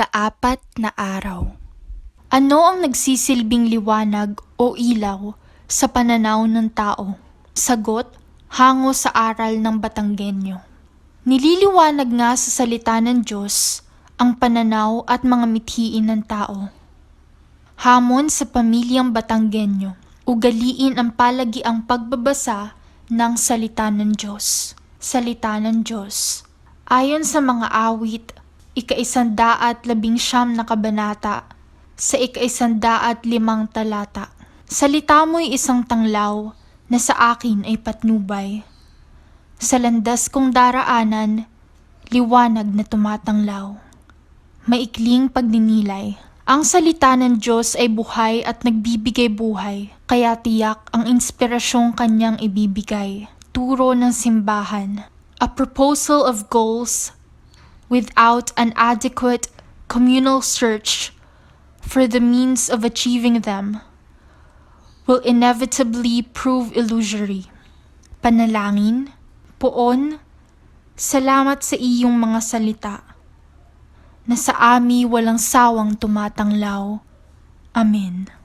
Ikaapat na araw. Ano ang nagsisilbing liwanag o ilaw sa pananaw ng tao? Sagot, hango sa aral ng Batanggenyo. Nililiwanag nga sa salita ng Diyos ang pananaw at mga mithiin ng tao. Hamon sa pamilyang Batanggenyo, ugaliin ang palagiang pagbabasa ng salita ng Diyos. Salita ng Diyos. Ayon sa mga awit, ika-isandaat labing siyam na kabanata, sa ika-isandaat limang talata. Salita mo'y isang tanglaw na sa akin ay patnubay. Sa landas kong daraanan, liwanag na tumatanglaw. Maikling pagninilay. Ang salita ng Diyos ay buhay at nagbibigay buhay, kaya tiyak ang inspirasyong kanyang ibibigay. Turo ng simbahan. A proposal of goals without an adequate communal search for the means of achieving them will inevitably prove illusory. Panalangin, Poon, salamat sa iyong mga salita na sa ami walang sawang tumatanglaw. Amen.